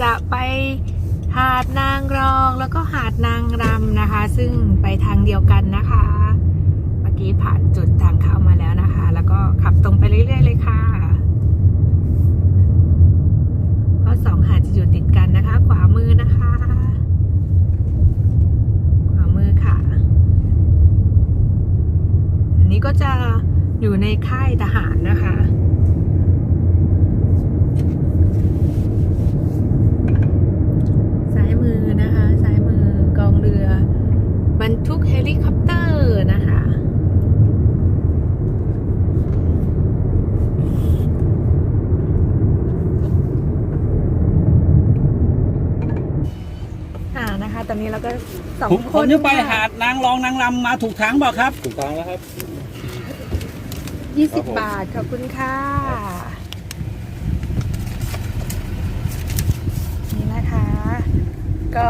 จะไปหาดนางรองแล้วก็หาดนางรำนะคะ ซึ่งไปทางเดียวกันนะคะ เมื่อกี้ผ่านจุดทางเข้ามาแล้วนะคะ แล้วก็ขับตรงไปเรื่อย ๆ เลยค่ะเพราะสองหาดจะอยู่ติดกันนะคะ ขวามือนะคะ ขวามือค่ะ อันนี้ก็จะอยู่ในค่ายทหารนะคะ ซ้ายมือนะคะ ซ้ายมือกองเรือบรร ทุกเฮลิคอปเตอร์นะคะอ่านะคะตอนนี้เราก็สองผมคผมนจะไปค่ะหาดนางรองนางรำมาถูกทางเปล่าครับ ถูกต้องแล้วครับ ยี่ครัสิบบผม บาท ขอบคุณค่ะ นี่นะคะ ก็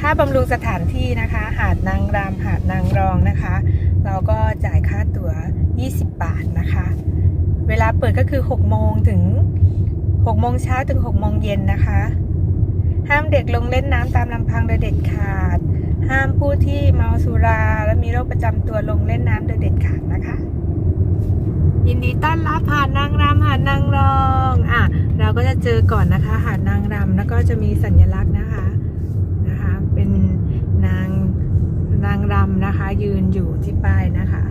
ค่าบำรุงสถานที่นะคะ หาดนางรำหาดนางรองนะคะ เราก็จ่ายค่าตั๋ว 20 บาทนะคะ เวลาเปิดก็คือ 6 โมงถึง 6 โมงเช้าถึง 6 โมงเย็นนะคะ ห้ามเด็กลงเล่นน้ำตามลำพังโดยเด็ดขาด ห้ามผู้ที่เมาสุรา และมีโรคประจำตัวลงเล่นน้ำโดยเด็ดขาดนะคะ ยินดีต้อนรับหาดนางรำหาดนางรอง อะ เราก็จะเจอก่อนนะคะ หาดนางรำแล้วก็จะมีสัญลักษณ์นะคะนะคะ เป็นนาง นางรำนะคะ ยืนอยู่ที่ป้ายนะคะ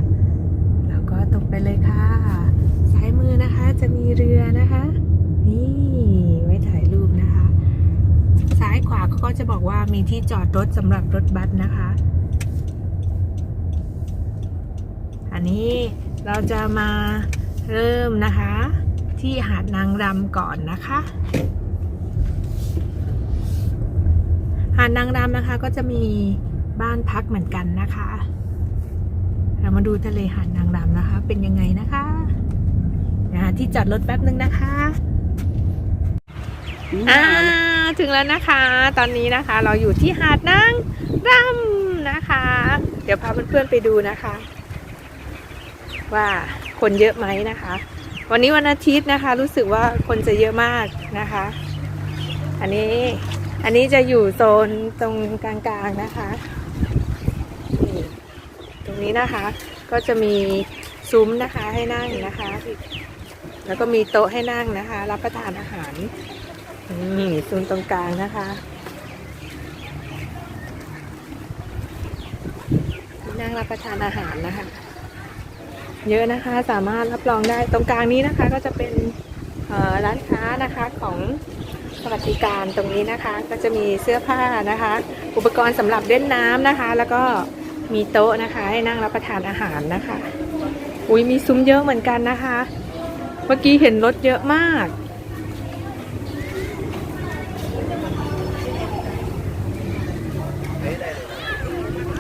แล้วก็ตกไปเลยค่ะซ้ายมือนะคะจะมีเรือนะคะ นี่ไว้ถ่ายรูปนะคะ ซ้ายขวาเขาก็จะบอกว่ามีที่จอดรถสำหรับรถบัสนะคะ อันนี้เราจะมาเริ่มนะคะ ที่หาดนางรำก่อนนะคะหาดนางรำนะคะก็จะมี บ้านพักเหมือนกันนะคะ เรามาดูทะเลหาดนางรำนะคะ เป็นยังไงนะคะเดี๋ยวหาที่จอดรถแป๊บนึงนะคะอ่าถึงแล้วนะคะ ตอนนี้นะคะ เราอยู่ที่หาดนางรำนะคะ เดี๋ยวพาเพื่อนๆไปดูนะคะ ว่าคนเยอะไหมนะคะ วันนี้วันอาทิตย์นะคะ รู้สึกว่าคนจะเยอะมากนะคะ อันนี้อันนี้จะอยู่โซนตรงกลางๆนะคะ นี้นะคะ ก็จะมีซุ้มนะคะให้นั่งนะคะ แล้วก็มีโต๊ะให้นั่งนะคะ รับประทานอาหารนี่โซนตรงกลางนะคะนั่งรับประทานอาหารนะคะ เยอะนะคะสามารถรับรองได้ตรงกลางนี้นะคะ ก็จะเป็นร้านค้านะคะของสวัสดิการตรงนี้นะคะ ก็จะมีเสื้อผ้านะคะ อุปกรณ์สำหรับเล่นน้ำนะคะ แล้วก็ มีโต๊ะนะคะ ให้นั่งรับประทานอาหารนะคะ อุ้ยมีซุ้มเยอะเหมือนกันนะคะ เมื่อกี้เห็นรถเยอะมาก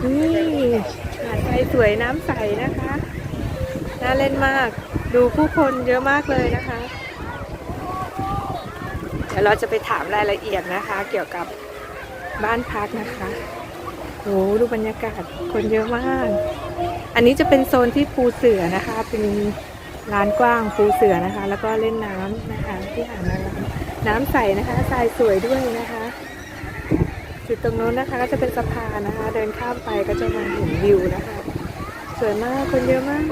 นี่หาดไทยสวยน้ำใสนะคะ น่าเล่นมาก ดูผู้คนเยอะมากเลยนะคะ เดี๋ยวเราจะไปถามรายละเอียดนะคะ เกี่ยวกับบ้านพักนะคะ โอ้ดูบรรยากาศคนเยอะมาก อันนี้จะเป็นโซนที่ปูเสือนะคะ เป็นลานกว้างปูเสือนะคะ แล้วก็เล่นน้ำนะคะที่หานางรำน้ำใสนะคะทรายสวยด้วยนะคะ จุดตรงโน้นนะคะ ก็จะเป็นสะพานนะคะ เดินข้ามไปก็จะมาเห็นวิวนะคะ สวยมากคนเยอะมาก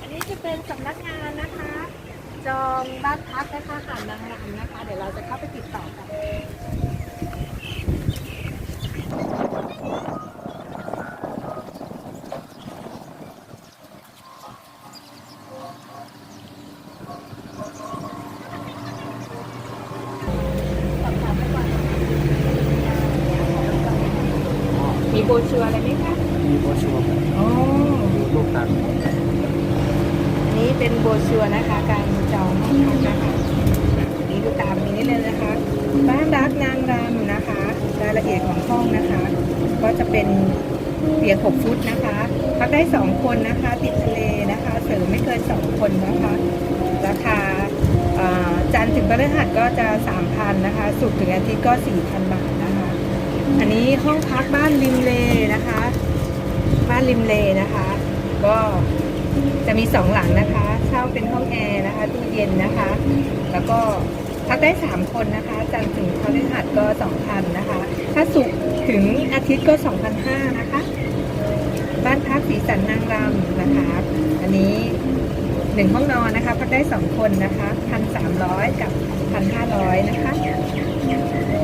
อันนี้จะเป็นสำนักงานนะคะ จองบ้านพักนะคะหาดนางรำนะคะ เดี๋ยวเราจะเข้าไปติดต่อกัน มีโบรชัวร์อะไรไหมคะ มีโบชัวร์ครับ อ๋อ ดูลูกตัง อันนี้เป็นโบรชัวร์นะคะ การจองห้องพักนะคะนี่ดูตามนี้เลยนะคะ บ้านรักนางรำนะคะ รายละเอียดของห้องนะคะ ก็จะเป็นเตียง6ฟุตนะคะพักได้ 2 คนนะคะ ติดทะเลนะคะ เสริมไม่เกิน 2 คนนะคะ ราคาจันทร์ถึงพฤหัสก็จะ 3,000นะคะศุกถึงอาทิตย์ก็ 4,000 บาทนะคะ อันนี้ห้องพักบ้านริมเลนะคะ บ้านริมเลนะคะ ก็จะมีสองหลังนะคะ เช่าเป็นห้องแอร์นะคะ ตู้เย็นนะคะ แล้วก็พักได้ 3 คนนะคะ จันทร์ถึงพฤหัสก็ 2,000นะคะ ถ้าศุก ถึงอาทิตย์ก็ 2,500 นะคะ บ้านพักสีสันนางรำนะคะ อันนี้หนึ่งห้องนอนนะคะ พักได้ 2 คนนะคะ 1,300 กับ 1,500 นะคะ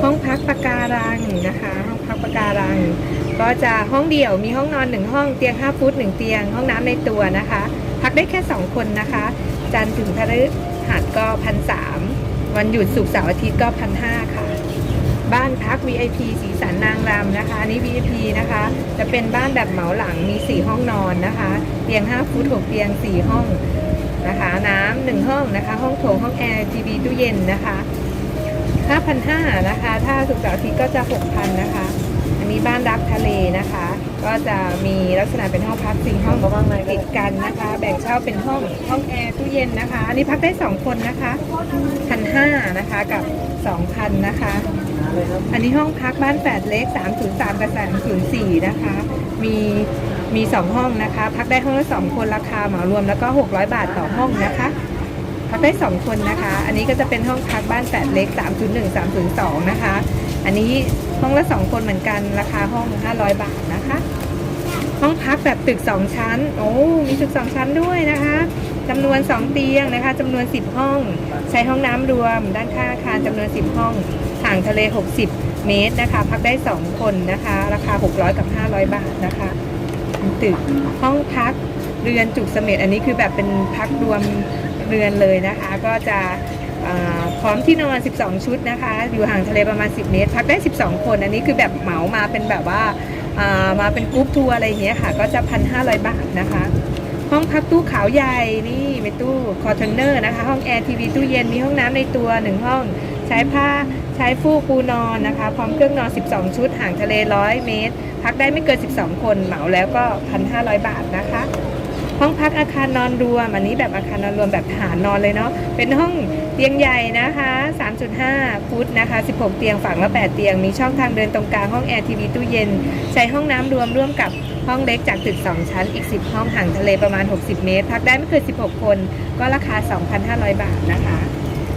ห้องพักปะการังนะคะ ห้องพักปะการัง ก็จะห้องเดี่ยวมีห้องนอนหนึ่งห้องเตียง 5 ฟุต 1 เตียง ห้องน้ำในตัวนะคะ พักได้แค่ 2 คนนะคะ จันถึงพฤหัสก็พันสวันหยุดศุกเสาร์อาทิตย์ก็พันห้าค่ะ บ้านพัก VIP สีสันนางรำนะคะอันนี้ VIP นะคะ จะเป็นบ้านแบบเหมาหลังมี 4 ห้องนอนนะคะเตียง 5 ฟุต6เตียง 4 ห้องนะคะ น้ำหนึ่งห้องนะคะ ห้องโถงห้องแอร์ทีวีตู้เย็นนะคะ5,500นะคะ ถ้าศุกเสาร์อาทิตย์ก็จะ 6,000นะคะ อันนี้บ้านรักทะเลนะคะ ก็จะมีลักษณะเป็นห้องพักสี่ห้องติดกันนะคะ แบ่งเช่าเป็นห้องห้องแอร์ตู้เย็นนะคะ อันนี้พักได้ 2 คนนะคะพันห้านะคะกับ 2,000นะคะ อันนี้ห้องพักบ้านแปดเล็ก 303 กับ 304 นะคะ มีมี 2 ห้องนะคะ พักได้ห้องละ2คนราคาเหมารวมแล้วก็ 600 บาทต่อห้องนะคะพักได้ 2 คนนะคะ อันนี้ก็จะเป็นห้องพักบ้านแปดเล็ก 301 302 นะคะ อันนี้ห้องละ 2 คนเหมือนกันราคาห้อง 500 บาทนะคะ ห้องพักแบบตึก 2 ชั้น โอ้มีตึก 2 ชั้นด้วยนะคะจำนวน 2 เตียงนะคะจำนวน 10 ห้อง ใช้ห้องน้ำรวม ด้านข้างอาคารจำนวน 10 ห้องางทะเล 60 เมตรนะคะ พักได้ 2 คนนะคะ ราคา 600 กับ 500 บาทนะคะเป็นตึกห้องพักเรือนจุกเสม็ดอันนี้คือแบบเป็นพักรวมเรือนเลยนะคะ ก็จะพร้อมที่นอน 12 ชุดนะคะ อยู่ห่างทะเลประมาณ 10 เมตร พักได้ 12 คน อันนี้คือแบบเหมามาเป็นแบบว่าอ่ามาเป็นกรุ๊ปทัวร์อะไรอย่างเงี้ยค่ะ ก็จะ 1,500 บาทนะคะ ห้องพักตู้ขาวใหญ่นี่เป็นตู้คอเทนเนอร์นะคะ ห้องแอร์ทีวีตู้เย็นมีห้องน้ำในตัวหนึ่งห้อง ใช้ผ้าใช้ฟูกปูนอนนะคะ พร้อมเครื่องนอน 12 ชุดห่างทะเล 100 เมตร พักได้ไม่เกิน 12 คนเหมาแล้วก็ 1,500 บาทนะคะ ห้องพักอาคารนอนรวม อันนี้แบบอาคารนอนรวมแบบทหารนอนเลยเนาะ เป็นห้องเตียงใหญ่นะคะ 3.5 ฟุตนะคะ 16 เตียงฝั่งละ 8 เตียง มีช่องทางเดินตรงกลางห้องแอร์ทีวีตู้เย็น ใช้ห้องน้ำรวมร่วมกับห้องเล็กจากตึก 2 ชั้น อีก 10 ห้องห่างทะเลประมาณ 60 เมตร พักได้ไม่เกิน 16 คน ก็ราคา 2,500 บาทนะคะ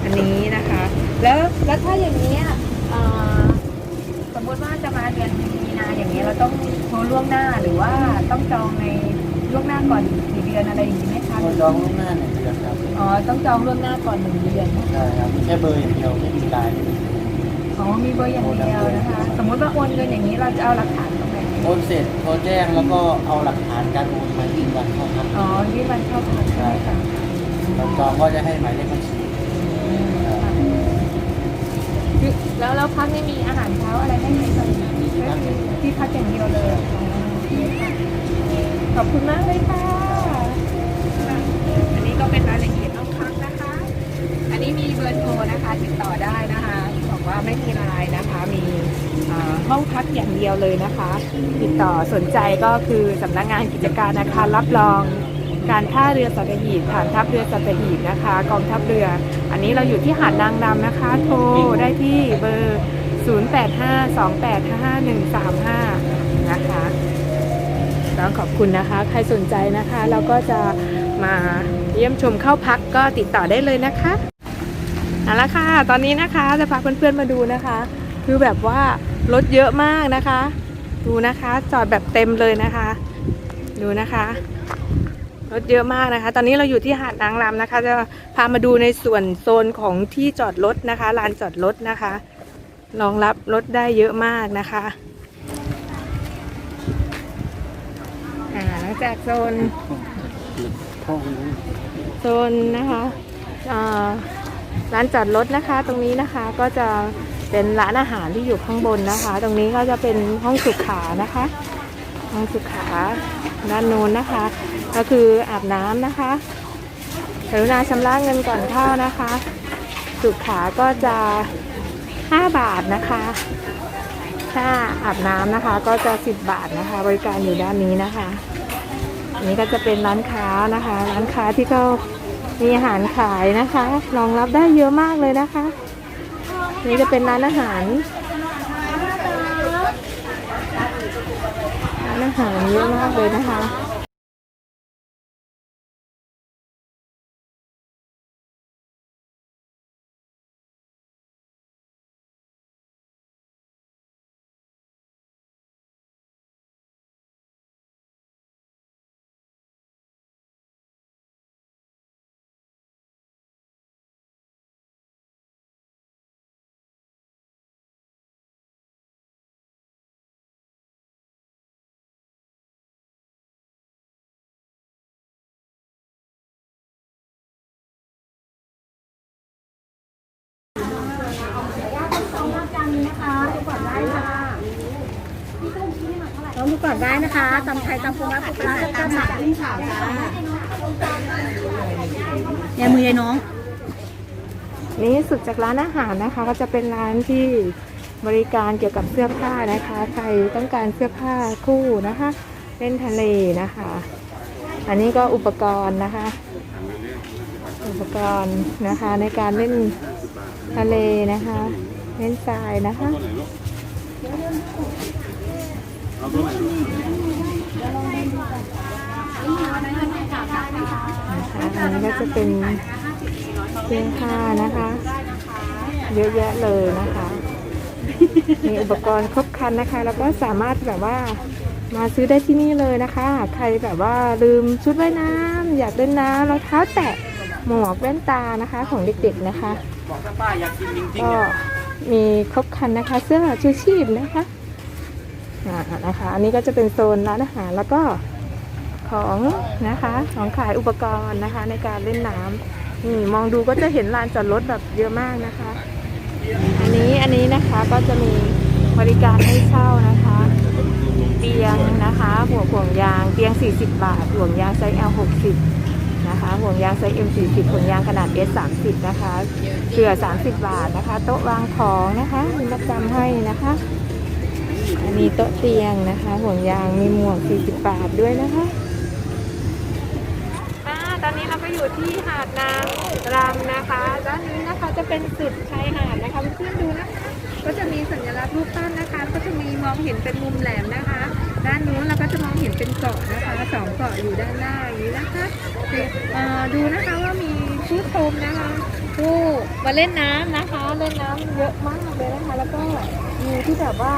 อันนี้นะคะ แล้วแล้วถ้าอย่างนี้สมมติว่าจะมาเดือนมีนาอย่างนี้เราต้องโทรล่วงหน้าหรือว่าต้องจองใน ล่วงหน้าก่อนกี่เดือนอะไรอย่างนี้ไหมคะเราจองล่วงหน้าหนึ่งเดือนครับอ๋อต้องจองล่วงหน้าก่อนหนึ่งเดือนใช่ครับแค่เบอร์อย่างเดียวไม่มีไลน์ไม่มีอ๋อมีเบอร์อย่างเดียวนะคะ สมมติว่าโอนเงินอย่างนี้เราจะเอาหลักฐานตรงไหนโอนเสร็จโทรแจ้งแล้วก็เอาหลักฐานการโอนมายืนยันเข้าพักอ๋อยื่นวันเข้าพักใช่ไหมคะเราจองก็จะให้หมายเลขบัญชีคือแล้วแล้วพักไม่มีอาหารเช้าอะไรให้ไหมคะก็คือที่พักอย่างเดียวเลยอ๋อโอเคค่ะ ขอบคุณมากเลยค่ะ อันนี้ก็เป็นรายละเอียดห้องพักนะคะ อันนี้มีเบอร์โทรนะคะติดต่อได้นะคะบอกว่าไม่มีไลน์นะคะ มีห้องพักอย่างเดียวเลยนะคะ ติดต่อสนใจก็คือสำนักงานกิจการอาคารรับรองการท่าเรือสัตหีบฐานทัพเรือสัตหีบนะคะ กองทัพเรือ อันนี้เราอยู่ที่หาดนางรำนะคะ โทรได้ที่เบอร์ 0852855135 นะคะ ต้องขอบคุณนะคะ ใครสนใจนะคะ เราก็จะมาเยี่ยมชมเข้าพักก็ติดต่อได้เลยนะคะเอาละค่ะ ตอนนี้นะคะจะพาเพื่อนๆมาดูนะคะ คือแบบว่ารถเยอะมากนะคะ ดูนะคะจอดแบบเต็มเลยนะคะ ดูนะคะรถเยอะมากนะคะ ตอนนี้เราอยู่ที่หาดนางรำนะคะ จะพามาดูในส่วนโซนของที่จอดรถนะคะลานจอดรถนะคะ รองรับรถได้เยอะมากนะคะ จากโซนห้องโซนนะคะร้านจอดรถนะคะตรงนี้นะคะก็จะเป็นร้านอาหารที่อยู่ข้างบนนะคะ ตรงนี้ก็จะเป็นห้องสุขานะคะ ห้องสุขาด้านโน้นนะคะ ก็คืออาบน้ำนะคะกรุณาชำระเงินก่อนเข้านะคะ สุขาก็จะ 5 บาทนะคะถ้าอาบน้ำนะคะก็จะ 10 บาทนะคะ บริการอยู่ด้านนี้นะคะ นี่ก็จะเป็นร้านค้านะคะ ร้านค้าที่เขามีอาหารขายนะคะรองรับได้เยอะมากเลยนะคะ นี่จะเป็นร้านอาหารร้านอาหารเยอะมากเลยนะคะ ก่อนได้นะคะตำไทยตำปูม้าปูปลาตำหมักขึ้นขาวจ้ายายมือยายน้อง นี่สุดจากร้านอาหารนะคะ ก็จะเป็นร้านที่บริการเกี่ยวกับเสื้อผ้านะคะ ใครต้องการเสื้อผ้าคู่นะคะ เล่นทะเลนะคะ อันนี้ก็อุปกรณ์นะคะ อุปกรณ์นะคะในการเล่นทะเลนะคะ เล่นทรายนะคะ นะคะอันนี้ก็จะเป็นเสื้อผ้านะคะ เยอะแยะเลยนะคะ มีอุปกรณ์ครบครันนะคะ แล้วก็สามารถแบบว่ามาซื้อได้ที่นี่เลยนะคะ ใครแบบว่าลืมชุดว่ายน้ำอยากเล่นน้ำรองเท้าแตะหมวกแว่นตานะคะของเด็กๆนะคะ บอกป้าอยากกินจริงๆก็มีครบครันนะคะ เสื้อชูชีพนะคะ นะคะ อันนี้ก็จะเป็นโซนร้านอาหารแล้วก็ของนะคะของขายอุปกรณ์นะคะในการเล่นน้ำนี่มองดูก็จะเห็นลานจอดรถแบบเยอะมากนะคะ อันนี้อันนี้นะคะก็จะมีบริการให้เช่านะคะ เตียงนะคะหัวห่วงยางเตียง 40 บาท ห่วงยางไซส์ L 60นะคะห่วงยางไซส์ M 40ห่วงยางขนาด S 30นะคะเสื่อ30 บาทนะคะ โต๊ะวางของนะคะมีประจำให้นะคะ อันนี้โต๊ะเตียงนะคะ ห่วงยางมีหมวก 40 บาทด้วยนะคะตอนนี้เราก็อยู่ที่หาดนางรำนะคะด้านนี้นะคะจะเป็นสุดชายหาดนะคะเพื่อนดูนะคะ ก็จะมีสัญลักษณ์รูปปั้นนะคะ ก็จะมีมองเห็นเป็นมุมแหลมนะคะ ด้านนู้นเราก็จะมองเห็นเป็นเกาะนะคะสองเกาะอยู่ด้านหน้าอย่างนี้นะคะดูนะคะว่ามีผู้ชมนะคะผู้มาเล่นน้ำนะคะ เล่นน้ำเยอะมากเลยนะคะ แล้วก็มีที่แบบว่า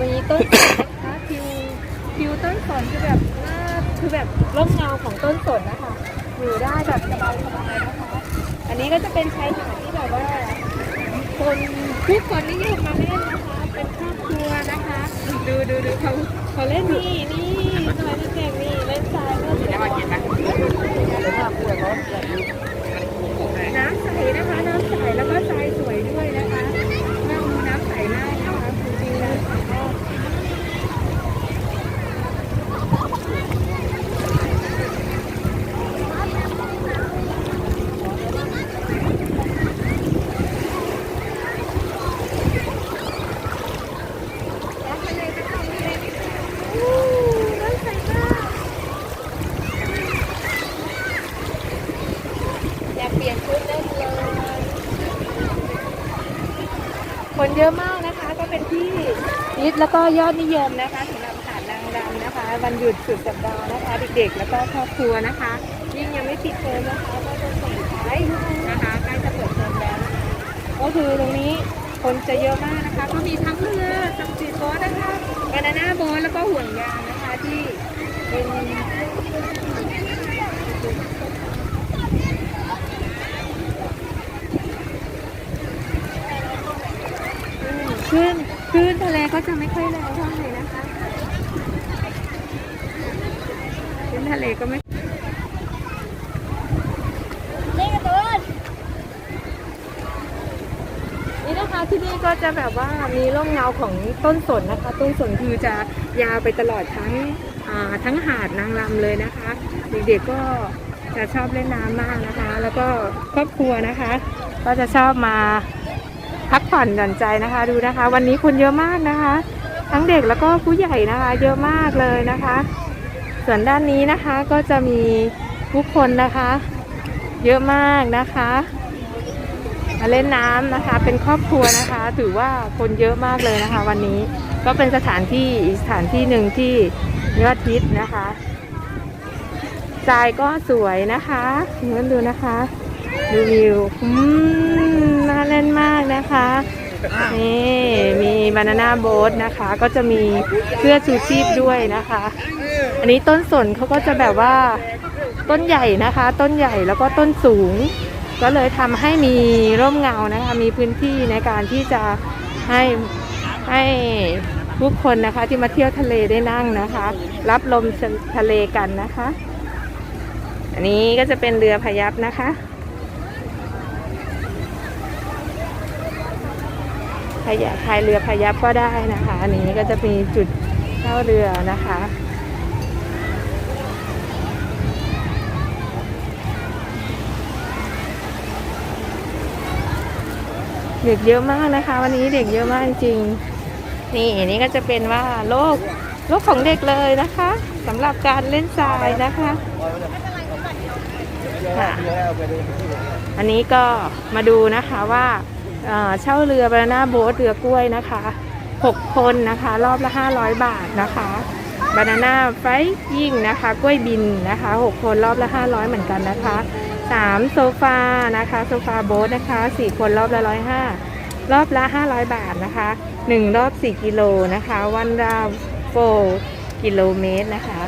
มีต้นสนนะคะคิวคิวต้นสนคือแบบน่าคือแบบร่มเงาของต้นสนนะคะอยู่ได้แบบสบายๆนะคะ อันนี้ก็จะเป็นชายหาดที่แบบว่าคนทุกคนนิยมมาเล่นนะคะ เป็นครอบครัวนะคะ ดูดูดูเขาเขาเล่นนี่นี่สมัยเด็กๆนี่เล่นทรายเล่นน้ำน้ำใสนะคะน้ำใสแล้วก็ทรายสวยด้วยนะคะนั่งดูน้ำใสมากนะคะจริงๆนะอู้น้ำใสมากอยากเปลี่ยนชุดเล่นเลย คนเยอะมากนะคะ ก็เป็นที่ ฮิตแล้วก็ยอดนิยมนะคะสำหรับหาดนางรำนะคะ วันหยุดสุดสัปดาห์นะคะ เด็กๆ แล้วก็ครอบครัวนะคะยิ่งยังไม่ปิดเทอมนะคะก็จะส่งท้ายนะคะใกล้จะเปิดเทอมแล้วนะคะก็คือตรงนี้คนจะเยอะมากนะคะ ก็มีทั้งเรือสัมสีโบ๊ทนะคะบานาน่าโบ๊ทแล้วก็ห่วงยางนะคะที่เป็นคลื่น คลื่นทะเลก็จะไม่ค่อยแรงเท่าไหร่นะคะคลื่นทะเลก็ไม่นี่กระตุ้นนี่นะคะที่นี่ก็จะแบบว่ามีร่มเงาของต้นสนนะคะ ต้นสนคือจะยาวไปตลอดทั้งทั้งหาดนางรำเลยนะคะ เด็กๆก็จะชอบเล่นน้ำมากนะคะ แล้วก็ครอบครัวนะคะ ก็จะชอบมา พักผ่อนหย่อนใจนะคะ ดูนะคะ วันนี้คนเยอะมากนะคะ ทั้งเด็กแล้วก็ผู้ใหญ่นะคะ เยอะมากเลยนะคะ ส่วนด้านนี้นะคะก็จะมีผู้คนนะคะ เยอะมากนะคะ มาเล่นน้ำนะคะ เป็นครอบครัวนะคะ ถือว่าคนเยอะมากเลยนะคะ วันนี้ก็เป็นสถานที่อีกสถานที่หนึ่งที่ยอดฮิตนะคะทรายก็สวยนะคะเพื่อนดูนะคะ ดูวิวอืมน่าเล่นมากนะคะ นี่มีบานาน่าโบ๊ทนะคะ ก็จะมีเสื้อชูชีพด้วยนะคะ อันนี้ต้นสนเขาก็จะแบบว่าต้นใหญ่นะคะ ต้นใหญ่แล้วก็ต้นสูง ก็เลยทำให้มีร่มเงานะคะ มีพื้นที่ในการที่จะให้ให้ผู้คนนะคะที่มาเที่ยวทะเลได้นั่งนะคะ รับลมทะเลกันนะคะ อันนี้ก็จะเป็นเรือพยับนะคะ พายพายเรือพายับก็ได้นะคะ อันนี้ก็จะมีจุดเช่าเรือนะคะเด็กเยอะมากนะคะ วันนี้เด็กเยอะมากจริง นี่นี่ก็จะเป็นว่าโลกโลกของเด็กเลยนะคะสำหรับการเล่นทรายนะคะค่ะอันนี้ก็มาดูนะคะว่า เช่าเรือบานาน่าโบ๊ทเรือกล้วยนะคะ 6 คนนะคะ รอบละ 500 บาทนะคะบานาน่าไฟยิ่งนะคะ กล้วยบินนะคะ 6 คนรอบละ 500 เหมือนกันนะคะ 3 โซฟานะคะโซฟาโบ๊ทนะคะ 4 คนรอบละ 105 รอบละ 500 บาทนะคะ 1 รอบ 4 กิโลนะคะวันราวโฟกิโลเมตรนะคะ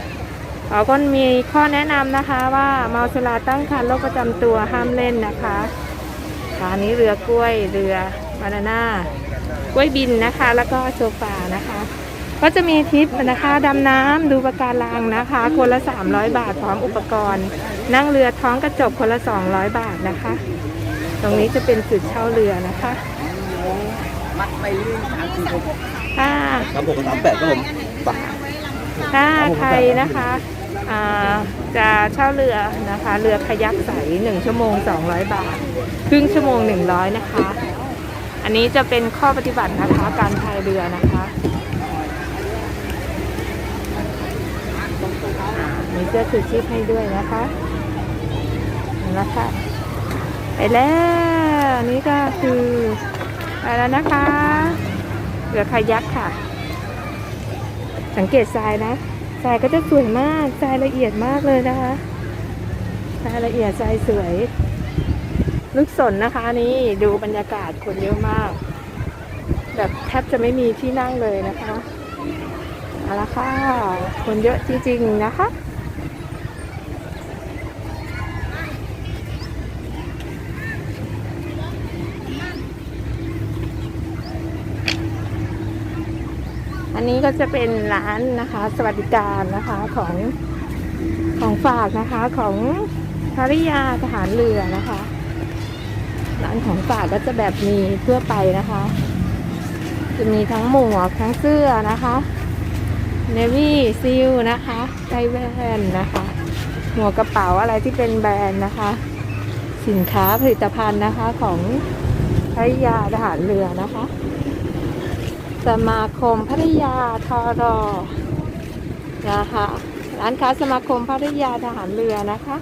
เราก็มีข้อแนะนำนะคะว่าเมาสุราตั้งครรภ์โรคประจำตัวห้ามเล่นนะคะ ค่ะอันนี้เรือกล้วยเรือบานาน่ากล้วยบินนะคะ แล้วก็โซฟานะคะ ก็จะมีทริปนะคะดำน้ำดูปะการังนะคะ คนละ 300 บาทพร้อมอุปกรณ์ นั่งเรือท้องกระจกคนละ 200 บาทนะคะ ตรงนี้จะเป็นจุดเช่าเรือนะคะมัดไปเรื่อยสามสี่หกถ้าครับผมสามแปดครับผมบาทถ้าใครนะคะอ่า จะเช่าเรือนะคะ เรือขยักใส1ชั่วโมง 200 บาท ครึ่งชั่วโมง 100 นะคะ อันนี้จะเป็นข้อปฏิบัตินะคะการพายเรือนะคะมีเสื้อชูชีพให้ด้วยนะคะนะคะไปแล้วอันนี่ก็คือไปแล้วนะคะเรือคายักค่ะ สังเกตทรายนะ ทรายก็จะสวยมากทรายละเอียดมากเลยนะคะทรายละเอียดทรายสวย ลูกสนนะคะนี่ดูบรรยากาศคนเยอะมาก แบบแทบจะไม่มีที่นั่งเลยนะคะเอาละค่ะคนเยอะจริงๆนะคะ นี้ก็จะเป็นร้านนะคะ สวัสดิการนะคะของของฝากนะคะของภริยาทหารเรือนะคะ ร้านของฝากก็จะแบบมีทั่วไปนะคะ จะมีทั้งหมวกทั้งเสื้อนะคะเนวี่ซิลนะคะไกแวนนะคะหมวกกระเป๋าอะไรที่เป็นแบรนด์นะคะ สินค้าผลิตภัณฑ์นะคะของภริยาทหารเรือนะคะ สมาคมพัทยาทอรอนะคะร้านค้าสมาคมพัทยาทหารเรือนะคะ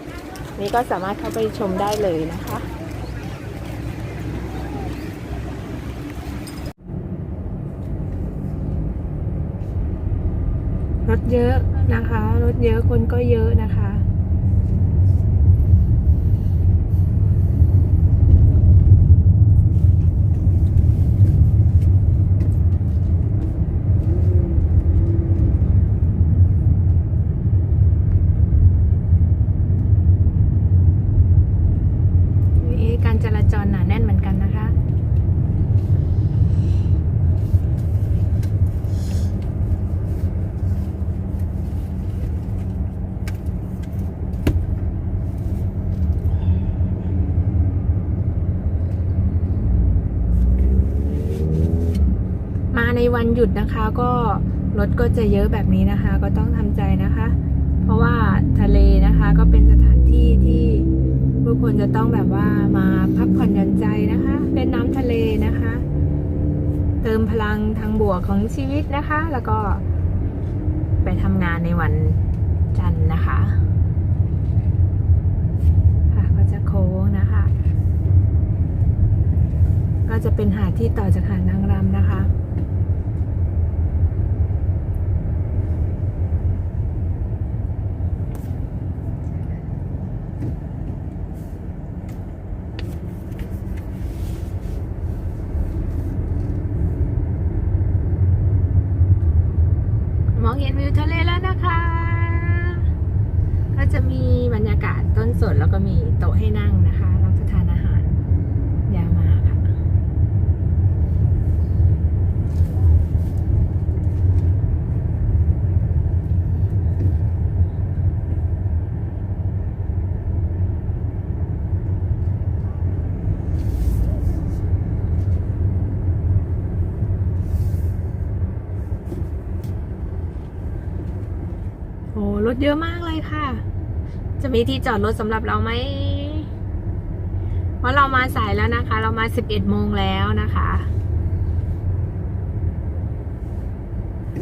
นี่ก็สามารถเข้าไปชมได้เลยนะคะรถเยอะนะคะ รถเยอะคนก็เยอะนะคะ นี่การจราจรหนาแน่นเหมือนกันนะคะ มาในวัน หยุดนะคะก็รถก็จะเยอะแบบนี้นะคะ ก็ต้องทำใจนะคะ เพราะว่าทะเลนะคะก็เป็นสถานที่ที่ผู้คนจะต้องแบบว่ามาพักผ่อนหย่อนใจนะคะเล่นน้ำทะเลนะคะ เติมพลังทางบวกของชีวิตนะคะ แล้วก็ไปทำงานในวันจันทร์นะคะค่ะก็จะโค้งนะคะ ก็จะเป็นหาดที่ต่อจากหาดนางรำนะคะ มองเห็นวิวทะเลแล้วนะคะ ก็จะมีบรรยากาศต้นสนแล้วก็มีโต๊ะให้นั่งนะคะรับประทานอาหารยาวมาค่ะ ค ถ เยอะมากเลยค่ะ จะมีที่จอดรถสำหรับเราไหมเพราะเรามาสายแล้วนะคะ เรามา11โมงแล้วนะคะ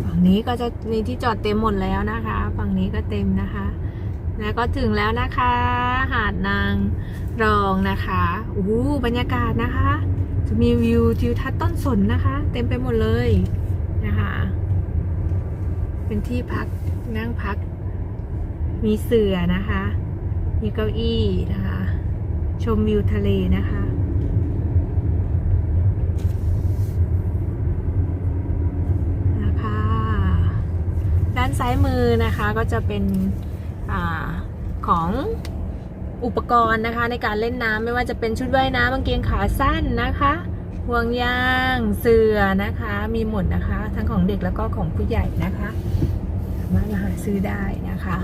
ฝั่งนี้ก็จะมีที่จอดเต็มหมดแล้วนะคะ ฝั่งนี้ก็เต็มนะคะ แล้วก็ถึงแล้วนะคะ หาดนางรองนะคะโอ้โหบรรยากาศนะคะ จะมีวิวทิวทัศน์ต้นสนนะคะ เต็มไปหมดเลยนะคะ เป็นที่พักนั่งพัก มีเสื่อนะคะ มีเก้าอี้นะคะ ชมวิวทะเลนะคะ นะคะ ด้านซ้ายมือนะคะก็จะเป็นอาของอุปกรณ์นะคะในการเล่นน้ำไม่ว่าจะเป็นชุดว่ายน้ำกางเกงขาสั้นนะคะห่วงยางเสื่อนะคะ มีหมดนะคะ ทั้งของเด็กแล้วก็ของผู้ใหญ่นะคะ สามารถมาหาซื้อได้นะคะ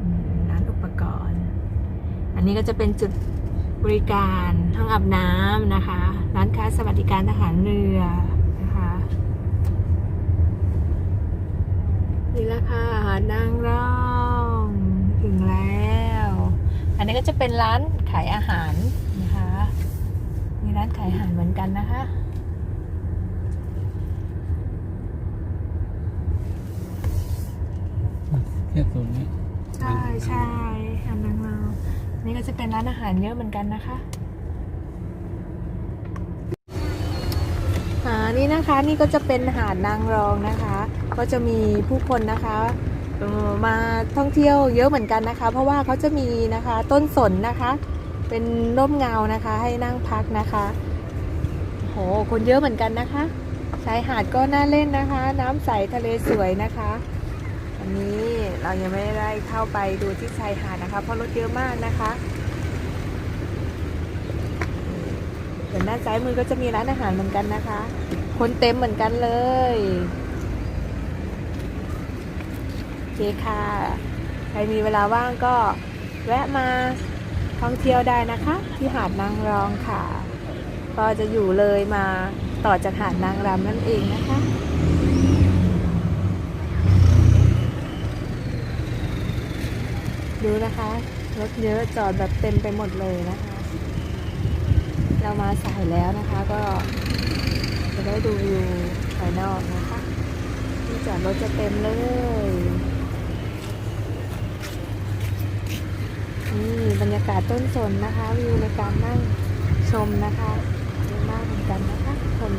อืมร้านอุปกรณ์ อันนี้ก็จะเป็นจุดบริการห้องอาบน้ำนะคะ ร้านค้าสวัสดิการทหารเรือนะคะนี่แหละค่ะหาดนางรองถึงแล้ว อันนี้ก็จะเป็นร้านขายอาหารนะคะ มีร้านขายอาหารเหมือนกันนะคะแค่ตรงนี้ใช่ใช่หาดนางรองอั นี่ก็จะเป็นร้านอาหารเยอะเหมือนกันนะคะอ่านี่นะคะนี่ก็จะเป็นหาดนางรองนะคะ ก็จะมีผู้คนนะคะมาท่องเที่ยวเยอะเหมือนกันนะคะ เพราะว่าเขาจะมีนะคะต้นสนนะคะ เป็นร่มเงานะคะให้นั่งพักนะคะโหคนเยอะเหมือนกันนะคะชายหาดก็น่าเล่นนะคะ น้ำใสทะเลสวยนะคะ อันนี้เรายังไม่ได้เข้าไปดูที่ชายหาดนะคะ เพราะรถเยอะมากนะคะส่วนด้านซ้ายมือก็จะมีร้านอาหารเหมือนกันนะคะ คนเต็มเหมือนกันเลยโอเคค่ะ ใครมีเวลาว่างก็แวะมาท่องเที่ยวได้นะคะ ที่หาดนางรองค่ะ ก็จะอยู่เลยมาต่อจากหาดนางรำนั่นเองนะคะ ดูนะคะ รถเยอะจอดแบบเต็มไปหมดเลยนะคะ เรามาสายแล้วนะคะก็จะได้ดูวิวภายนอกนะคะ ที่จอดรถจะเต็มเลยนี่บรรยากาศต้นสนนะคะ วิวในการนั่งชมนะคะเยอะมากเหมือนกันนะคะคน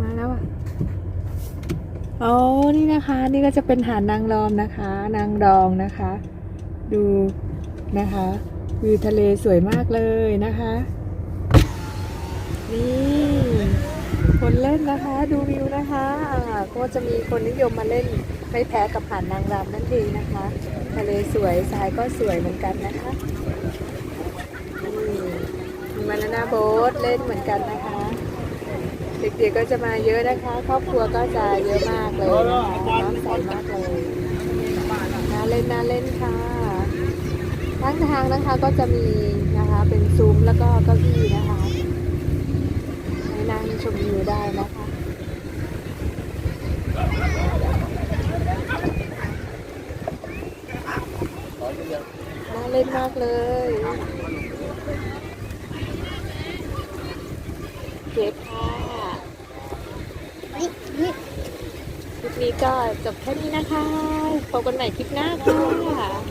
มาแล้วอะโอ้ นี่นะคะ นี่ก็จะเป็นหาดนางรอมนะคะ นางรองนะคะ ดูนะคะวิวทะเลสวยมากเลยนะคะ นี่คนเล่นนะคะ ดูวิวนะคะก็จะมีคนนิยมมาเล่นไม่แพ้กับหาดนางรำนั่นเองนะคะ ทะเลสวยทรายก็สวยเหมือนกันนะคะนี่มีมานาโบ๊ทเล่นเหมือนกันนะคะ เด็กๆก็จะมาเยอะนะคะ ครอบครัวก็จะเยอะมากเลยนะคะน้ำใสมากเลยน่าเล่นน่าเล่นค่ะทั้งทางนะคะก็จะมีนะคะ เป็นซุ้มแล้วก็เก้าอี้นะคะให้นั่งชมวิวได้นะคะน่าเล่นมากเลยเก็บค่ะคลิป นี้ก็จบแค่นี้นะคะพบกันใหม่คลิปหน้าค่ะ